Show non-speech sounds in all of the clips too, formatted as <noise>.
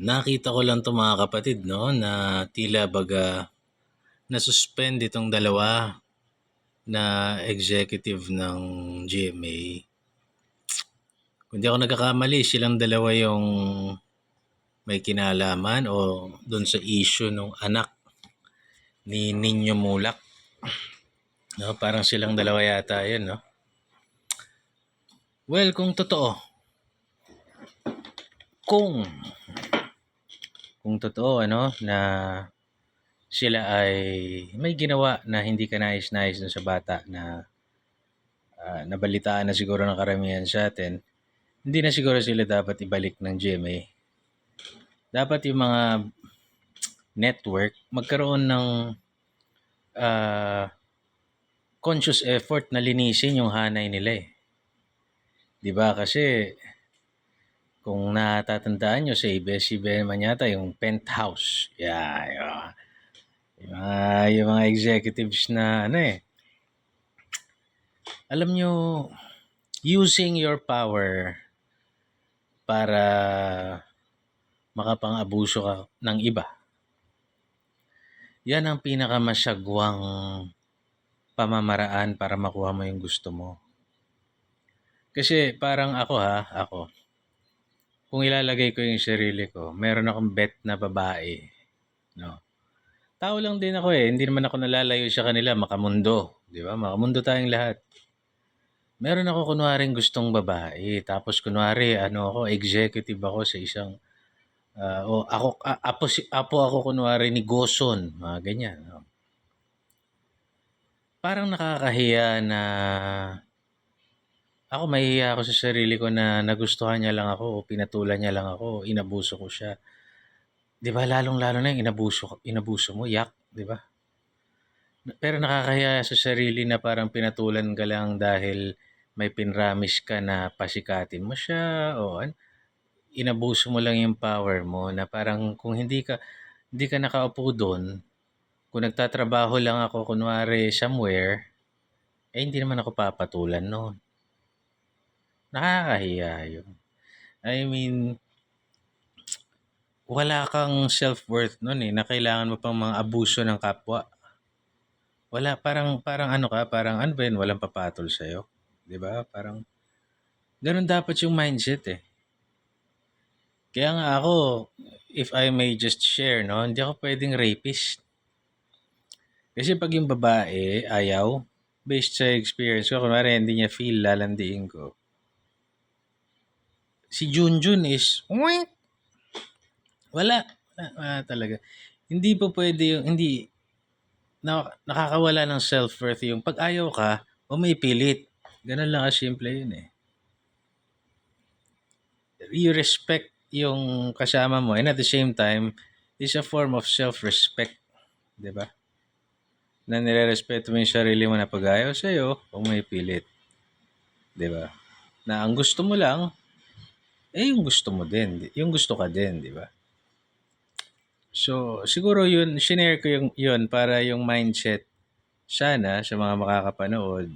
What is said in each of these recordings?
Nakita ko lang 'to mga kapatid 'no, na tila baga na-suspend itong dalawa na executive ng GMA. Kung di ako nagkakamali, silang dalawa yung may kinalaman o dun sa issue nung anak ni Nino Mulak. No, parang silang dalawa yata yun, no? Well, kung totoo, kung kung totoo ano na sila ay may ginawa na hindi ka nais-nais sa bata na ah, nabalitaan na siguro ng karamihan sa atin, hindi na siguro sila dapat ibalik ng GMA. Dapat yung mga network magkaroon ng ah, conscious effort na linisin yung hanay nila eh. 'Di ba? Kasi kung natatandaan nyo sa ABS-CBN yata, yung penthouse. Yeah, yeah. Yung, mga, yung mga executives na ano eh. Alam nyo, using your power para makapang-abuso ka ng iba. Yan ang pinakamasyagwang pamamaraan para makuha mo yung gusto mo. Kasi parang ako ha, ako, kung ilalagay ko yung sarili ko, meron akong bet na babae. No? Tao lang din ako eh. Hindi naman ako nalalayo sa kanila. Makamundo. Di ba? Makamundo tayong lahat. Meron ako kunwaring gustong babae. Tapos kunwari, ano ako, executive ako sa isang, ah, o ako, apo, apo ako kunwari ni Goson. Mga ganyan. No? Parang nakakahiya na ako mahihiya ako sa sarili ko na nagustuhan niya lang ako o pinatulan niya lang ako inabuso ko siya. 'Di ba lalong-lalo na yung inabuso inabuso mo, yak, 'di ba? Pero nakakahiya sa sarili na parang pinatulan ka lang dahil may pinramis ka na pasikatin mo siya o inabuso mo lang yung power mo na parang kung hindi ka hindi ka nakaupo doon, kung nagtatrabaho lang ako kunwari somewhere, eh hindi naman ako papatulan noon. Nakakahiya yun. I mean, wala kang self-worth nun eh, na kailangan mo pang mga abuso ng kapwa. Wala, parang, parang ano ka, parang ano ba yun, walang papatol sa'yo. ba? Parang, ganun dapat yung mindset eh. Kaya nga ako, if I may just share, no, hindi ako pwedeng rapist. Kasi pag yung babae, ayaw, based sa experience ko, kunwari hindi niya feel, lalandiin ko. Si Junjun is, wala, wala, wala talaga. Hindi po pwede yung, hindi, na, nakakawala ng self-worth yung pag ayaw ka, o may pilit. Ganun lang kasimple yun eh. You respect yung kasama mo and at the same time, is a form of self-respect. 'di ba? Na nire-respeto mo yung sarili mo na pag ayaw sa'yo, o may pilit. 'di ba? Na ang gusto mo lang, eh yung gusto mo din. Yung gusto ka din, di ba? So, siguro yun, shinare ko yung yun para yung mindset sana sa mga makakapanood,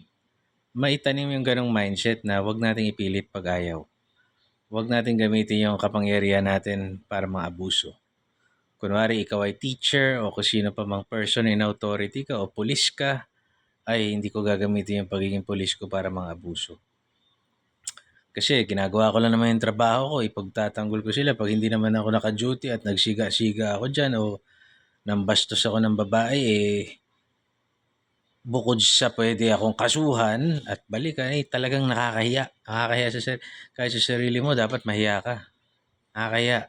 maitanim yung ganong mindset na wag nating ipilit pag ayaw. Wag nating gamitin yung kapangyarihan natin para mga abuso. Kunwari, ikaw ay teacher o kung sino pa mang person in authority ka o pulis ka, ay hindi ko gagamitin yung pagiging pulis ko para mga abuso. Kasi ginagawa ko lang naman yung trabaho ko, ipagtatanggol ko sila pag hindi naman ako naka-duty at nagsiga-siga ako dyan o nambastos ako ng babae, eh, bukod sa pwede akong kasuhan at balikan, eh, talagang nakakahiya. Nakakahiya sa, sar- kahit sa sarili mo, dapat mahiya ka. Nakakahiya.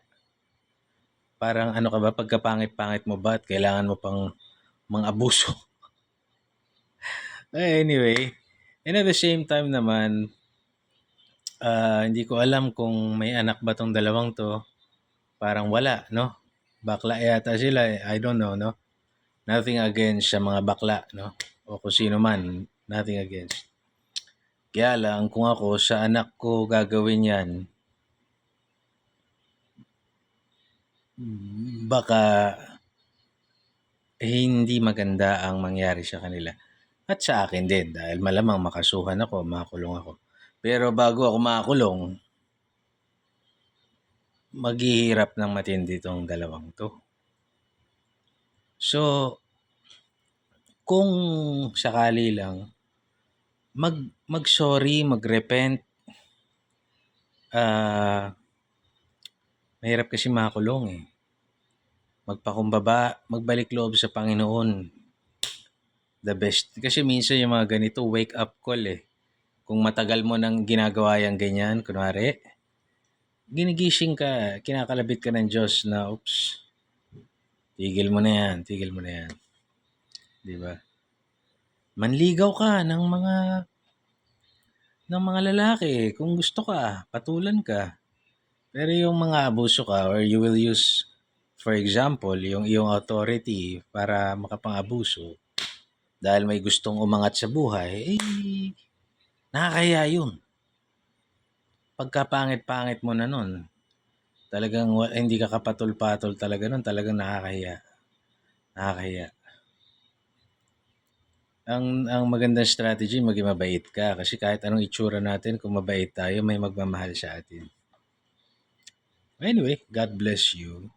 Parang ano ka ba, pagkapangit-pangit mo ba at kailangan mo pang mga abuso. Eh, <laughs> anyway, and at the same time naman, ah, hindi ko alam kung may anak ba tong dalawang to. Parang wala, no? Bakla yata sila, eh. I don't know, no? Nothing against sa mga bakla, no? O kung sino man, nothing against. Kaya lang, kung ako, sa anak ko gagawin yan, baka hindi maganda ang mangyari sa kanila. At sa akin din, dahil malamang makasuhan ako, makulong ako. Pero bago ako makulong, maghihirap ng matindi 'tong dalawang 'to. So, kung sakali lang, mag mag-sorry, mag-repent. Ah, mahirap kasi makulong, eh. Magpakumbaba, magbalik loob sa Panginoon. The best. Kasi minsan yung mga ganito, wake up call, eh. Kung matagal mo nang ginagawa yang ganyan, kunwari, ginigising ka, kinakalabit ka ng Diyos na, oops, tigil mo na yan, tigil mo na yan. Di ba? Manligaw ka ng mga ng mga lalaki kung gusto ka, patulan ka. Pero yung mga abuso ka or you will use for example, yung iyong authority para makapang-abuso dahil may gustong umangat sa buhay, eh, nakakahiya yun. Pagkapangit-pangit mo na nun, talagang hindi ka kapatol-patol talaga nun, talagang nakakahiya. Nakakahiya. Ang ang magandang strategy, maging mabait ka. Kasi kahit anong itsura natin, kung mabait tayo, may magmamahal sa atin. Anyway, God bless you.